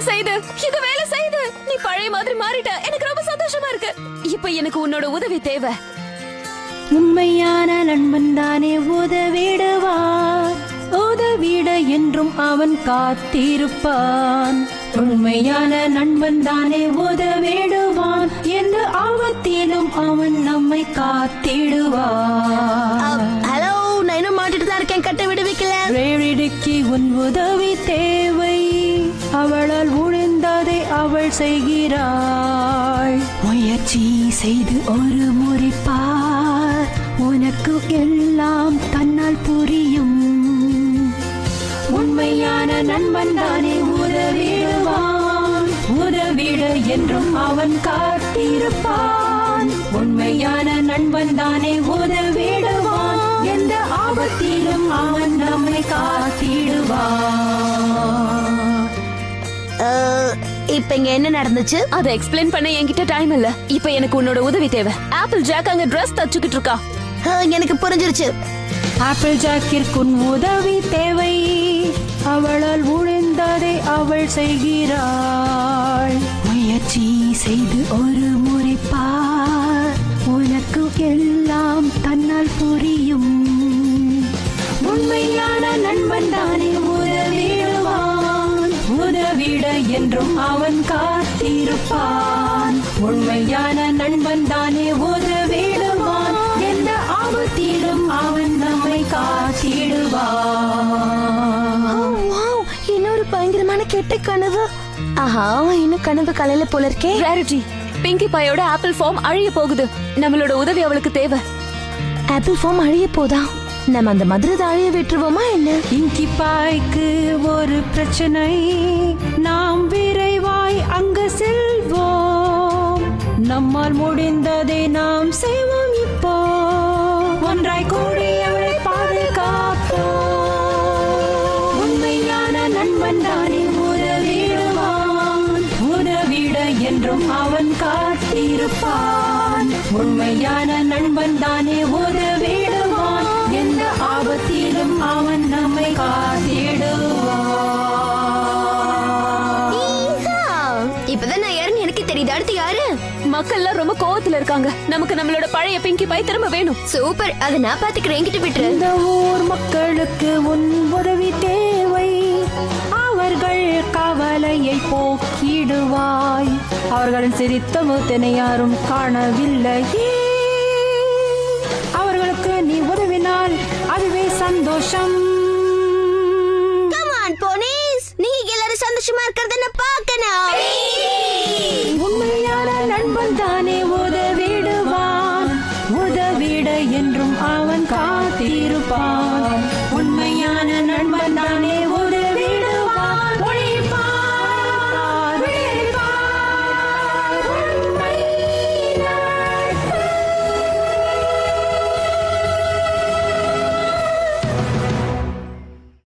வேலை செய்யுது இது வேலை செய்யுது நீ பழைய மாதிரி மாறிட்ட. எனக்கு ரொம்ப சந்தோஷமா இருக்கு. இப்ப எனக்கு உன்னோட உதவி தேவை. உண்மையான நண்பன் தானே உதவிடுவான் உதவிட என்றும் அவன் காத்திருப்பான். உண்மையான நண்பன் தானே உதவிடுவான். என்று ஆபத்திலும் அவன் நம்மை காத்திடுவான். அவளால் முடிந்ததை அவள் செய்கிறாள். முயற்சி செய்து ஒரு முறை பார். உனக்கு எல்லாம் தன்னால் புரியும். உண்மையான நண்பன் தானே உதவிடுவான். உதவிட என்றும் அவன் காத்திருப்பான். உண்மையான நண்பன் தானே உதவிடுவான். எந்த ஆபத்திலும் அவன் நம்மை காத்திடுவான் இப்ப இங்க என்ன நடந்துச்சு? அதை எக்ஸ்பிளைன் பண்ண என்கிட்ட டைம் இல்ல. இப்ப எனக்கு உன்னோட உதவி தேவை. ஆப்பிள் ஜாக் அங்க Dress தச்சுக்கிட்டு இருக்கா. எனக்கு புரிஞ்சிருச்சு. ஆப்பிள் ஜாக்கிற்குன் உதவி தேவை. அவளால் முடிந்ததை அவள் செய்கிறாள். முயற்சி செய்து ஒரு முறை உதவிட என்றும் அவன் காத்திருப்பான். உண்மையான நண்பன் தானே உதவிடுவான் எந்த ஆபத்திலும் அவன் நம்மை காத்திடுவான். வாவ், இன்னொரு பயங்கரமான கெட்ட கனவு. ஆஹா இன்னும் கனவு கலையில போல இருக்கே. ரேரிட்டி பிங்கி பாயோட ஆப்பிள் ஃபார்ம் அழிய போகுது. நம்மளோட உதவி அவளுக்கு தேவை. ஆப்பிள் ஃபார்ம் அழிய போதா? நம்ம அந்த மதுரை அழிய விட்டுருவோமா என்ன? இங்கி பாய்க்கு ஒரு பிரச்சனை. நாம் விரைவாய் அங்கு செல்வோம். நம்மால் முடிந்ததை நாம் செய்வோம் இப்போ. ஒன்றாய் கூடி அவளை பாதுகாப்போம். உண்மையான நண்பன் தானே உதவிடுவான். உதவிட என்றும் அவன் காத்திருப்பான். உண்மையான நண்பன் தானே அடுத்து யாரு? மக்கள்லாம் ரொம்ப கோவத்துல இருக்காங்க. நமக்கு நம்மளோட பழைய பிங்கி பாய் திரும்ப வேணும். சூப்பர். அதை நான் பாத்துக்கிறேன். என்கிட்ட விட்டுரு. இந்த ஊர் மக்களுக்கு உன் உதவி தேவை. அவர்கள் கவலையை போக்கிடுவாய். அவர்களின் சிரித்த முகத்தினை யாரும் காணவில்லையே அவர்களுக்கு நீ உதவினால் அதுவே சந்தோஷம். என்றும் அவன் காத்திருப்பான்.